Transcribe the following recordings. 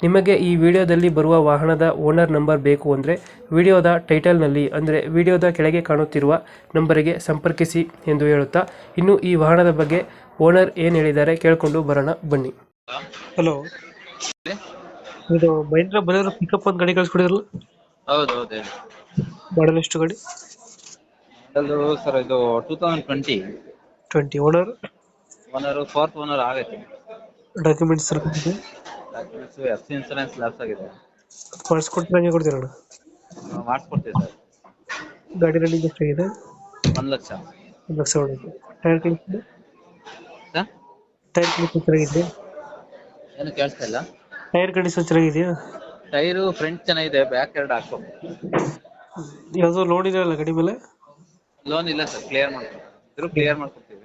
ನಿಮಗೆ ಈ ವಿಡಿಯೋದಲ್ಲಿ ಬರುವ ವಾಹನದ ಓನರ್ ನಂಬರ್ ಬೇಕು ಅಂದರೆ ವಿಡಿಯೋದ ಟೈಟಲ್ನಲ್ಲಿ ಅಂದರೆ ವಿಡಿಯೋದ ಕೆಳಗೆ ಕಾಣುತ್ತಿರುವ ನಂಬರಿಗೆ ಸಂಪರ್ಕಿಸಿ ಎಂದು ಹೇಳುತ್ತಾ ಇನ್ನು ಈ ವಾಹನದ ಬಗ್ಗೆ ಓನರ್ ಏನು ಹೇಳಿದ್ದಾರೆ ಕೇಳಿಕೊಂಡು ಬರೋಣ ಬನ್ನಿ. ಹಲೋ. ಇದು ಮಹೇಂದ್ರ ಬಲೇರೋ ಪಿಕಪ್ ಒಂದು ಗಾಡಿ ಕಳಿಸ್ಕೊಡಿದ್ರಲ್ಲ? ಹೌದು ಹೌದು ಹೇಳಿ ಮಾಡಲ್ ಎಷ್ಟು ಗಾಡಿ? ಅದು ಸರ್ ಇದು two thousand twenty twenty owner owner fourth owner ಆಗೈತೆ documents ಸರ್ಕಿದೆ documents F C insurance lapse ಆಗಿದೆ. ಮಾಡಿಸ್ಕೊಟ್ರೆ ಹಂಗೆ ಕೊಡ್ತೀರಣ್ಣ ನಾವು ಮಾಡಿಸ್ಕೊಡ್ತೀವಿ ಸರ್. ಗಾಡಿ ರನ್ನಿಂಗ್ ಎಷ್ಟಾಗಿದೆ ಒಂದು ಲಕ್ಷ. ಒಂದು ಲಕ್ಷ ಹೊಡೆದು tyre condition sir? Tyre condition ಚೆನ್ನಾಗಿದೆ ಏನು ಕೇಳಿಸ್ತಾ ಇಲ್ಲ. ಟೈರ್ ಕಂಡೀಷನ್ ಚೆನ್ನಾಗಿದೆಯಾ ಟೈರು ಫ್ರಂಟ್ ಚೆನ್ನಾಗಿದೆ ಬ್ಯಾಕ್ ಎರಡು ಹಾಕ್ಬೇಕು. ಯಾವುದೋ ಲೋನ್ ಇದೆಯಲ್ಲ ಗಡಿ ಮೇಲೆ? ಲೋನ್ ಇಲ್ಲ ಸರ್ ಕ್ಲಿಯರ್ ಮಾಡ್ಕೊಡ್ತೀವಿ ಇದ್ರೂ ಕ್ಲಿಯರ್ ಮಾಡ್ಕೊಡ್ತೀವಿ.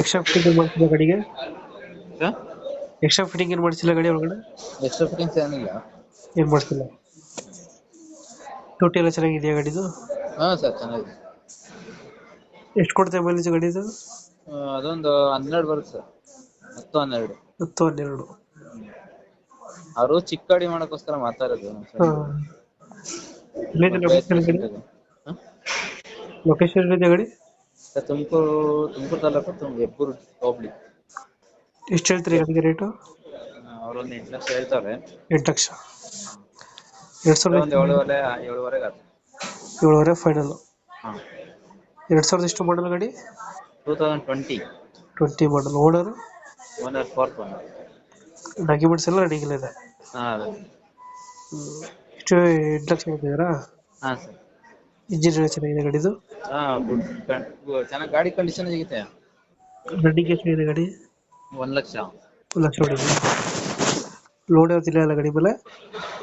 ಎಕ್ಸ್ಟ್ರಾ ಫಿಟ್ಟಿಂಗ್ ಮಾಡಿಸಿಲ್ಲ ಗಾಡಿಗೆ? ಸರ್? ಎಕ್ಸ್ಟ್ರಾ ಫಿಟ್ಟಿಂಗ್ ಏನು ಮಾಡಿಸಿಲ್ಲ ಗಾಡಿ ಒಳಗಡೆ? ಎಕ್ಸ್ಟ್ರಾ ಫಿಟ್ಟಿಂಗ್ ಏನಿಲ್ಲ. ಏನ್ ಮಾಡಿಸಿಲ್ಲ? ಟೂಟಿ ಎಲ್ಲ ಚೆನ್ನಾಗಿದೆಯಾ ಗಾಡಿದು? ಹಾ ಸರ್ ಚೆನ್ನಾಗಿದೆ. ಎಷ್ಟು ಕೊಡ್ತೇವೆ ಮೈಲೇಜ್ ಗಾಡಿದು? ಆ, ಅದೊಂದು ಹನ್ನೆರಡು ಬರುತ್ತೆ ಸರ್. ಹತ್ತು ಹನ್ನೆರಡು. ಹತ್ತು ಹನ್ನೆರಡು. ಅವರು ಚಿಕ್ಕ ಗಾಡಿ ಮಾಡೋಕ್ಕೋಸ್ಕರ ಮಾತಾಡೋದು. ಹಾಂ. ಎಲ್ಲಿದೆ ಲೊಕೇಶನ್ ಗಾಡಿ? ಹಾಂ? ಲೊಕೇಶನ್ ಎಲ್ಲಿದೆ ಗಾಡಿ? ಸರ್ ತುಮಕೂರು ತುಮಕೂರು ತಾಲೂಕು ತುಮ್ ಹೆಬ್ಬೂರು ಹೋಬ್ಳಿ. ಎಷ್ಟು ಹೇಳ್ತೀರಿ ಗಾಡಿಗೆ ರೇಟು ಅವ್ರೊಂದು ಎಂಟು ಲಕ್ಷ ಹೇಳ್ತಾರೆ. ಎಂಟು ಲಕ್ಷ. ಎರಡು ಸಾವಿರದ ಒಂದು ಏಳುವರೆ ಏಳುವರೆಗೆ ಆಯ್ತು ಏಳುವರೆ ಫೈನಲ್ ಹಾಂ. ಎರಡು ಸಾವಿರದ ಎಷ್ಟು ಮಾಡಲ್ ಗಾಡಿ? Two thousand twenty twenty model owner owner fourth owner documents ಎಲ್ಲ ರೆಡಿ ಇದೆ. ಹಾಂ ಎಷ್ಟು ಎಂಟು ಲಕ್ಷ ಹೇಳ್ತಿದ್ದೀರಾ? ಹಾಂ ಸರ್. ಇಂಜಿನ್ ಎಲ್ಲ ಚೆನ್ನಾಗಿದೆ ಗಾಡಿದು? ಹಾಂ ಗುಡ್ ಚೆನ್ನಾಗಿ ಗಾಡಿ ಕಂಡೀಷನ್ ಸಿಗುತ್ತೆ. ರನ್ನಿಂಗ್ ಇದೆ ಗಾಡಿ? ಒಂದು ಲಕ್ಷ. ಒಂದು ಲಕ್ಷ ಹೊಡಿದೆ ಲೋಡ್ ಯಾವ್ದಿಲ್ಲ ಅಲ್ಲ ಗಾಡಿ ಮೇಲೆ?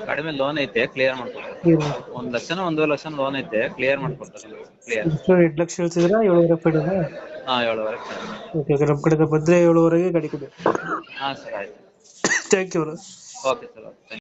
ಕಡಿಮೆ ಲೋನ್ ಐತೆ ಕ್ಲಿಯರ್ ಮಾಡ್ಕೊಡ್ತಾರೆ ಒಂದ್ ಲಕ್ಷನ ಒಂದೂವರೆ ಲಕ್ಷ ಲೋನ್ ಐತೆ ಕ್ಲಿಯರ್ ಮಾಡ್ಕೊಡ್ತಾರೆ ಕ್ಲಿಯರ್ ಎಂಟು ಲಕ್ಷ ಹೇಳ್ತಿದ್ದೀರಾ? ಏಳುವರೆ ಪೈಡಿನ ಹಾ ಏಳುವರೆ ಓಕೆ ಓಕೆ ನಮ್ಮ ಕಡೆಯಿಂದ ಬಂದರೆ ಏಳುವರೆಗೆ ಗಾಡಿ ಕೊಡಿ. ಹಾ ಸರ್ ಆಯ್ತು. Thank you okay sir okay